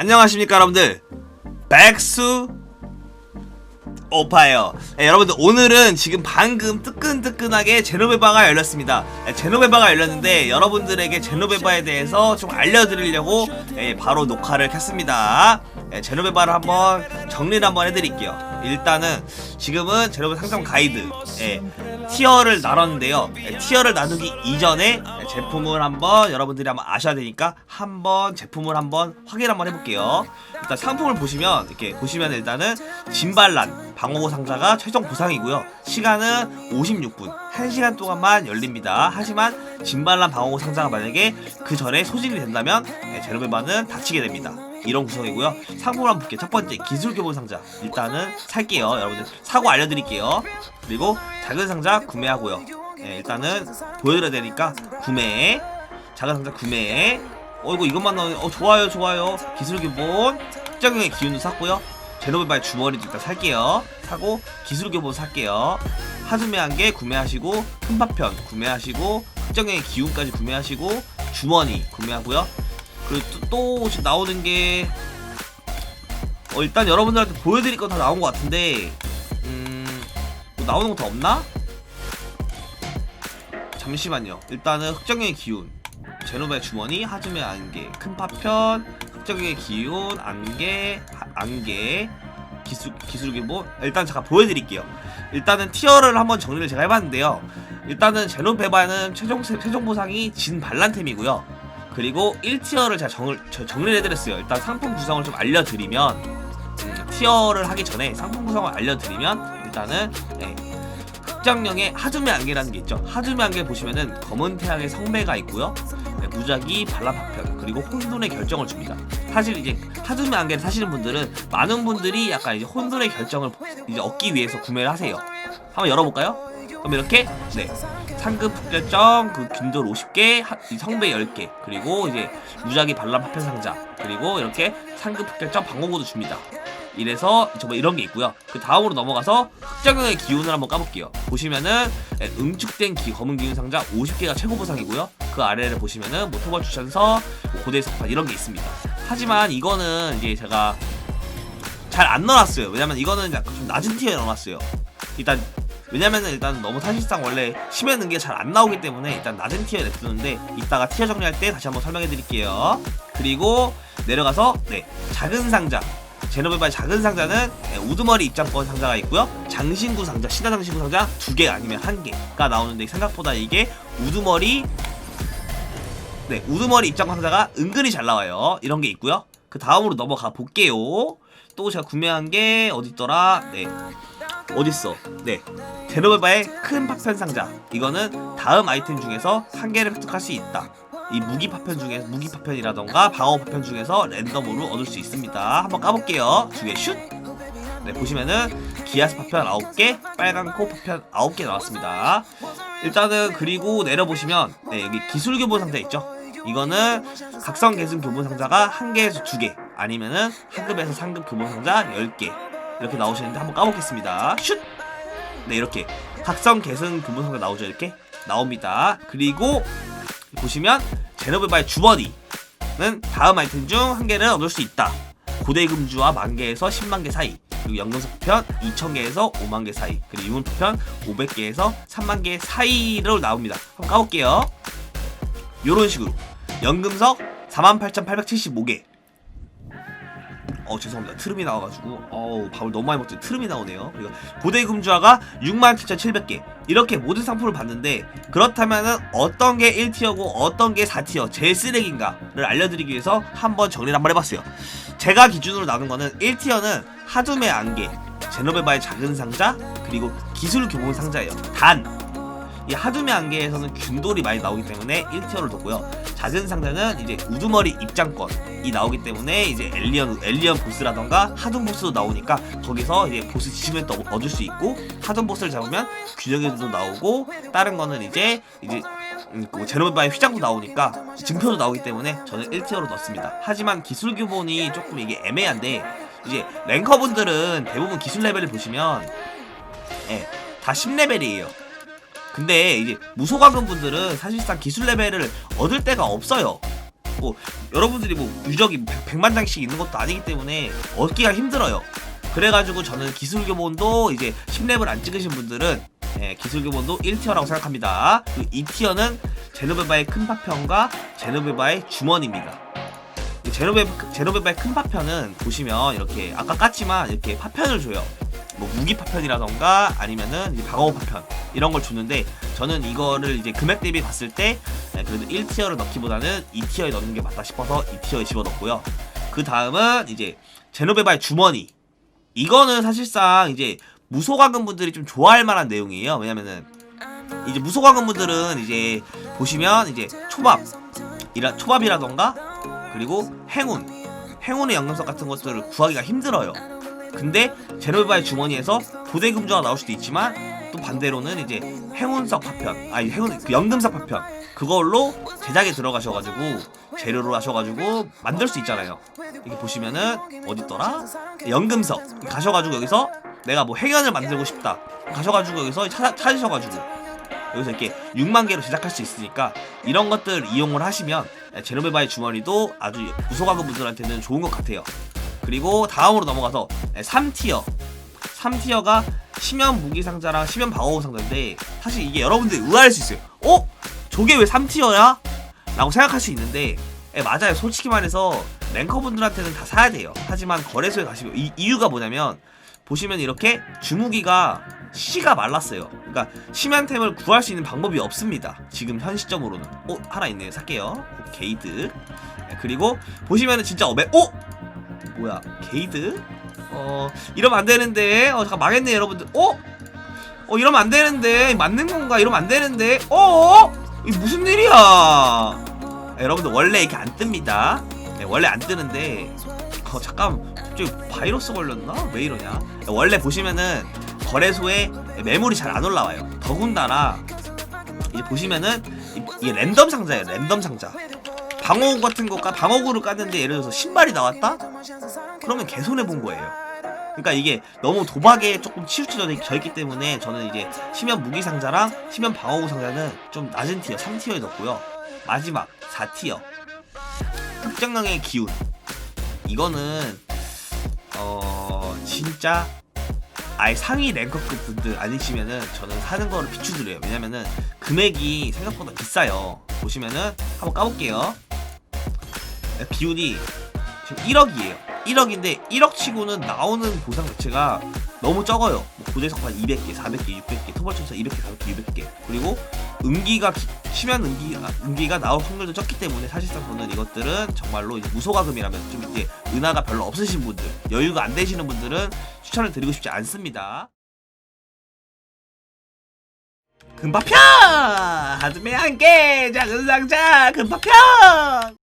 안녕하십니까 여러분들. 백수 오파예요. 네, 여러분들 오늘은 지금 방금 뜨끈뜨끈하게 제노베바가 열렸습니다. 네, 제노베바가 열렸는데 여러분들에게 제노베바에 대해서 좀 알려드리려고 네, 바로 녹화를 켰습니다. 네, 제노베바를 한번 정리를 한번 해드릴게요 일단은 지금은 제노베 상점 가이드 예, 티어를 나눴는데요. 예, 티어를 나누기 이전에 예, 제품을 한번 여러분들이 한번 아셔야 되니까 한번 제품을 한번 확인 한번 해볼게요. 일단 상품을 보시면 이렇게 보시면 일단은 진발란 방어구 상자가 최종 보상이고요 시간은 56분 1시간 동안만 열립니다 하지만 진발란 방어구 상자가 만약에 그 전에 소진이 된다면 예, 제노베바는 닫히게 됩니다 이런 구성이고요. 한번 볼게요. 첫 번째 기술 교본 상자. 일단은 살게요. 여러분들 사고 알려드릴게요. 그리고 작은 상자 구매하고요. 네, 일단은 보여드려야 되니까 구매. 작은 상자 구매. 어 이거 이것만 나오네. 어 좋아요 좋아요. 기술 교본 특정형의 기운도 샀고요. 제노벨바의 주머니도 일단 살게요. 사고 기술 교본 살게요. 하즈메 한개 구매하시고 큰파편 구매하시고 특정형의 기운까지 구매하시고 주머니 구매하고요. 그리고 또, 또 나오는 게 어, 일단 여러분들한테 보여드릴 거다 나온 것 같은데 음 뭐 나오는 거 더 없나? 잠시만요 일단은 흑정의 기운 제노베 주머니 하즈메 안개 큰 파편 흑정의 기운 안개 하- 안개 기술 기술 기본 일단 잠깐 보여드릴게요 일단은 티어를 한번 정리를 제가 해봤는데요 일단은 제노베바는 최종 최종 보상이 진 반란템이고요 그리고 1티어를 제가 저- 정리를 해드렸어요. 일단 상품 구성을 좀 알려드리면 음, 티어를 하기 전에 상품 구성을 알려드리면 일단은 네, 흑장령의 하즈메 안개라는 게 있죠. 하즈메 안개 보시면은 검은 태양의 성배가 있고요. 네, 무작위 발라파편 그리고 혼돈의 결정을 줍니다. 사실 이제 하즈메 안개를 사시는 분들은 많은 분들이 약간 이제 혼돈의 결정을 이제 얻기 위해서 구매를 하세요. 한번 열어볼까요? 그럼 이렇게 네 상급 특별점 그 균돌 50개 하- 이 성배 10개 그리고 이제 무작위 반란 파편 상자 그리고 이렇게 상급 특별점 방공구도 줍니다. 이래서 정말 이런 게 있고요. 그 다음으로 넘어가서 흑장형의 기운을 한번 까볼게요. 보시면은 예, 응축된 기, 검은 기운 상자 50개가 최고 보상이고요. 그 아래를 보시면은 모토벌 추천서 뭐 고대 석판 이런 게 있습니다. 하지만 이거는 이제 제가 잘 안 넣어놨어요. 왜냐면 이거는 약간 좀 낮은 티어에 넣어놨어요. 일단 왜냐면은 일단 너무 사실상 원래 심해 는게 잘 안 나오기 때문에 일단 낮은 티어에 냅두는데 이따가 티어 정리할 때 다시 한번 설명해 드릴게요. 그리고 내려가서 네 작은 상자. 제노베바의 작은 상자는 네, 우두머리 입장권 상자가 있고요. 장신구 상자 신화 장신구 상자 두 개 아니면 한 개가 나오는데 생각보다 이게 우두머리 네 우두머리 입장권 상자가 은근히 잘 나와요. 이런 게 있고요. 그 다음으로 넘어가 볼게요. 또 제가 구매한 게 어디 있더라? 네 어딨어? 네. 제노베바의 큰 파편 상자. 이거는 다음 아이템 중에서 한 개를 획득할 수 있다. 이 무기 파편 중에 무기 파편이라던가 방어 파편 중에서 랜덤으로 얻을 수 있습니다. 한번 까볼게요. 두 개 슛. 네, 보시면은 기아스 파편 9개, 빨간 코 파편 9개 나왔습니다. 일단은 그리고 내려보시면 네, 여기 기술 교본 상자 있죠? 이거는 각성 계승 교본 상자가 1개에서 2개, 아니면은 하급에서 상급 교본 상자 10개 이렇게 나오시는데 한번 까보겠습니다. 슛! 네, 이렇게 각성 교본 상자 나오죠, 이렇게 나옵니다. 그리고 보시면 제노베바의 주머니는 다음 아이템 중 한 개를 얻을 수 있다. 고대 금주와 만 개에서 10만 개 사이. 그리고 연금석 편 2천 개에서 5만 개 사이. 그리고 유문 편 500개에서 3만 개 사이로 나옵니다. 한번 까볼게요. 요런 식으로 연금석 48,875개. 어 죄송합니다. 트름이 나와가지고 어우 밥을 너무 많이 먹죠. 트름이 나오네요. 그리고 고대 금주화가 67,700개 이렇게 모든 상품을 봤는데 그렇다면은 어떤 게 1티어고 어떤 게 4티어 제일 쓰레기인가를 알려드리기 위해서 한번 정리를 한번 해봤어요. 제가 기준으로 나눈 거는 1티어는 하둠의 안개, 제노베바의 작은 상자, 그리고 기술 교본 상자예요. 단! 이 하둠의 안개에서는 균돌이 많이 나오기 때문에 1티어를 뒀고요. 작은 상자는 이제 우두머리 입장권이 나오기 때문에 이제 엘리언 엘리언 보스라던가 하둠 보스도 나오니까 거기서 이제 보스 지시면 또 얻을 수 있고 하둠 보스를 잡으면 균형에도 나오고 다른 거는 이제 이제 음, 그 제노바의 휘장도 나오니까 증표도 나오기 때문에 저는 1티어로 넣습니다. 하지만 기술 교본이 조금 이게 애매한데 이제 랭커분들은 대부분 기술 레벨을 보시면 예, 다 10레벨이에요. 근데 이제 무소가금 분들은 사실상 기술 레벨을 얻을 데가 없어요. 뭐 여러분들이 뭐 유적이 100, 만 장씩 있는 것도 아니기 때문에 얻기가 힘들어요. 그래가지고 저는 기술 교본도 이제 10렙을 안 찍으신 분들은 예, 기술 교본도 1티어라고 생각합니다. 그 2티어는 제노베바의 큰 파편과 제노베바의 주머니입니다. 이 제노베, 제노베바의 큰 파편은 보시면 이렇게 아까 깠지만 이렇게 파편을 줘요. 뭐 무기 파편이라던가 아니면은 방어 파편 이런 걸 주는데 저는 이거를 이제 금액 대비 봤을 때 예, 그래도 1티어를 넣기보다는 2티어에 넣는 게 맞다 싶어서 2티어에 집어넣고요. 그 다음은 이제 제노베바의 주머니 이거는 사실상 이제 무소가금 분들이 좀 좋아할 만한 내용이에요. 왜냐면은 이제 무소가금 분들은 이제 보시면 이제 초밥 이라 초밥이라던가 그리고 행운 행운의 연금석 같은 것들을 구하기가 힘들어요. 근데 제노베바의 주머니에서 고대금주가 나올 수도 있지만 또 반대로는 이제 행운석 파편 아니 행운 그 연금석 파편 그걸로 제작에 들어가셔가지고 재료로 하셔가지고 만들 수 있잖아요. 이렇게 보시면은 어딨더라? 연금석 가셔가지고 여기서 내가 뭐 행연을 만들고 싶다 가셔가지고 여기서 찾아, 찾으셔가지고 여기서 이렇게 6만 개로 제작할 수 있으니까 이런 것들 이용을 하시면 제노베바의 주머니도 아주 무소가금 분들한테는 좋은 것 같아요. 그리고 다음으로 넘어가서 3티어 3티어가 심연 무기 상자랑 심연 방어구 상자인데 사실 이게 여러분들이 의아할 수 있어요. 어? 저게 왜 3티어야? 라고 생각할 수 있는데 예, 맞아요. 솔직히 말해서 랭커분들한테는 다 사야 돼요. 하지만 거래소에 가시면 이, 이유가 뭐냐면 보시면 이렇게 주무기가 씨가 말랐어요. 그러니까 심연템을 구할 수 있는 방법이 없습니다. 지금 현 시점으로는. 어 하나 있네요. 살게요. 게이드. 예, 그리고 보시면은 진짜 어메. 어? 뭐야? 게이드? 어 이러면 안 되는데. 어 잠깐 망했네 여러분들. 어? 어 이러면 안 되는데 맞는 건가? 이러면 안 되는데. 어? 이 무슨 일이야? 네, 여러분들 원래 이렇게 안 뜹니다. 네, 원래 안 뜨는데 어, 잠깐 갑자기 바이러스 걸렸나? 왜 이러냐? 네, 원래 보시면은 거래소에 매물이 잘 안 올라와요. 더군다나 이제 보시면은 이- 이게 랜덤 상자예요. 랜덤 상자. 방어구 같은 거까 방어구를 깠는데 예를 들어서 신발이 나왔다? 그러면 개손해 본 거예요. 그러니까 이게 너무 도박에 조금 치우쳐져 있기 때문에 저는 이제 심연 무기 상자랑 심연 방어구 상자는 좀 낮은 티어 3티어에 넣고요. 마지막 4티어 흑장령의 기운 이거는 어 진짜 아예 상위 랭커급 분들 아니시면은 저는 사는 거를 비추드려요 왜냐면은 금액이 생각보다 비싸요 보시면은 한번 까볼게요 기운이 지금 1억이에요 1억인데 1억 치고는 나오는 보상 자체가 너무 적어요 뭐 고대석판 200개 400개 600개 토벌천사 200개 400개 200개 그리고 음기가 기- 심한 음기, 아, 음기가 나올 확률도 적기 때문에 사실상 저는 이것들은 정말로 무소가금이라면 좀 이제 은하가 별로 없으신 분들 여유가 안 되시는 분들은 추천을 드리고 싶지 않습니다 금파편! 하즈메 한개 작은 상자 금파편!